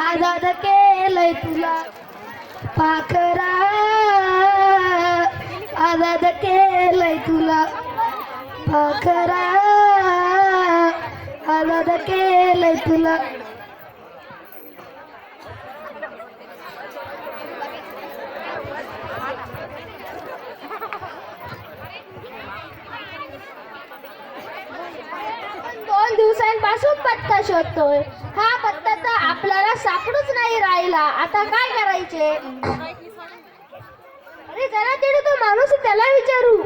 आजाद केलंय तुला. पाखरा. आजाद केलंय तुला. पाखरा. आजाद केलंय तुला आपण दोन दिवसांपासून पत्ता शोधतोय. हा पत्ता तर आपल्याला सापडूच नाही राहिला. आता काय करायचे? अरे जरा तिथे तो माणूस त्याला विचारू.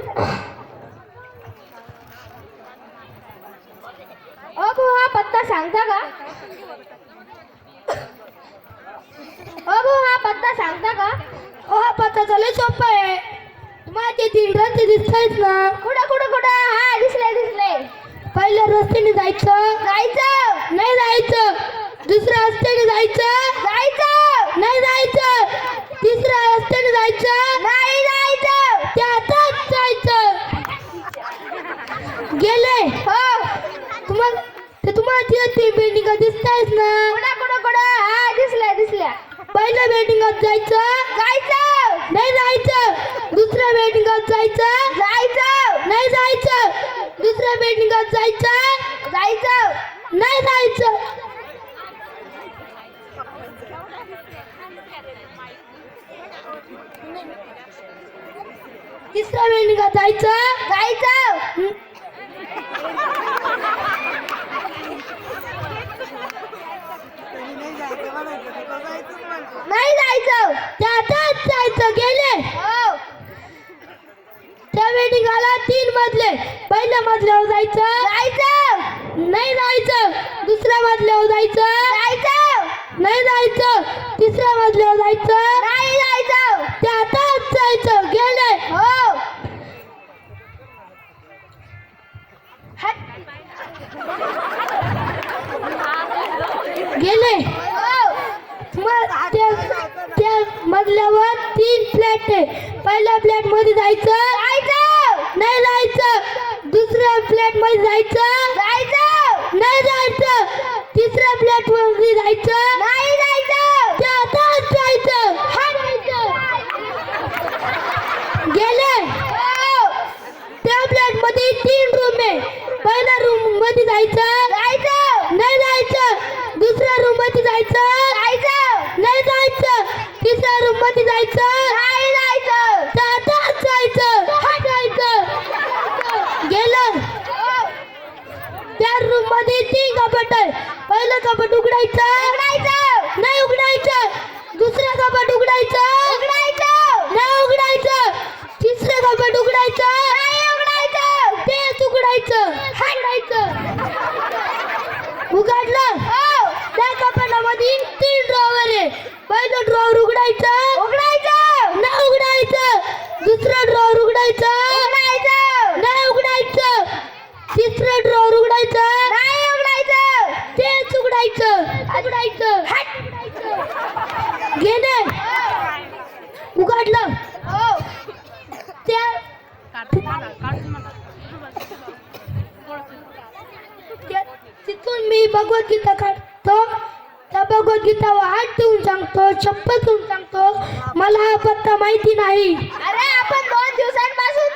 ओ भाऊ हा पत्ता सांगता का? ओ भाऊ हा पत्ता सांगता का? ओ हा पत्ता लय सोपा आहे. तुम्हाला ते तीन रस्ते दिसतायत ना कुठं कुठं कुठं हा दिसले दिसले पहिल्या रस्त्याने जायचं जायचं नाही जायचं दुसऱ्या रस्त्याने जायचं? जायचं. नाही जायचं. तिसऱ्या रस्त्याने जायचं? नाही जायचं. त्यातच जायचं. गेले. हो. तुम्हाला ते तुम्हाला तिथे ती बिल्डिंग दिसतायत ना? कुठं कुठं कुठं? हा दिसल्या दिसल्या. पहिल्या बिल्डिंगात जायचं? जायचं. नाही जायचं. दुसऱ्या बिल्डिंगात जायचं? जायचं. नाही जायचं. दुसऱ्या बिल्डिंगात जायचं? जायचं. नाही जायचं. तिसऱ्या बिल्डिंगात जायचं? जायचं. नाही जायचं त्यातच जायचं. गेले. हो. त्या बिल्डिंगाला तीन मजले पहिल्या मजल्यावर जायचं? जायचं. नाही जायचं. दुसऱ्या मजल्यावर जायचं? जायचं. नाही जायचं. तिसऱ्या मजल्यावर जायचं? गेले. मग त्या त्या मजल्यावर तीन फ्लॅट आहे. पहिल्या फ्लॅटमध्ये जायचं? जायचं. नाही जायचं. दुसऱ्या फ्लॅटमध्ये जायचं? जायचं. नाही जायचं. तिसऱ्या फ्लॅटमध्ये जायचं? नाही जायचं त्यातच जायचं गेले हो त्या फ्लॅटमध्ये तीन रूम आहे पहिल्या रूममध्ये जायचं जायचं नाही जायचं दुसऱ्या रूममध्ये जायचं जायचं नाही जायचं तिसऱ्या रूममध्ये जायचं नाही जायचं त्यातच जायचं जायचं गेलं हो त्या रूममध्ये तीन कपाट आहे पहिलं कपाट उघडायचं. उघडायचं. नाही उघडायचं. दुसरं कपाट उघडायचं. उघडायचं. नाही उघडायचं. तिसरं कपाट उघडायचं. नाही उघडायचं. तेच उघडायचं. उघडायचं उघडलं. हो. कपाटामध्ये तीन ड्रॉवर आहे पहिलं ड्रॉवर उघडायचं. उघडायचं. नाही उघडायचं. दुसरं ड्रॉवर उघडायचं. उघडायचं. नाही उघडायचं. तिसरं ड्रॉवर उघडायचं. नाही उघडायचं. तेच उघडायचं. उघडायचं. गेले उघडलं. हो. त्या- तिथून मी भगवद्गीता काढतो गीता हात देऊन सांगतो शपथ घेऊन सांगतो. मला हा पत्ता माहिती नाही. अरे आपण दोन दिवसांपासून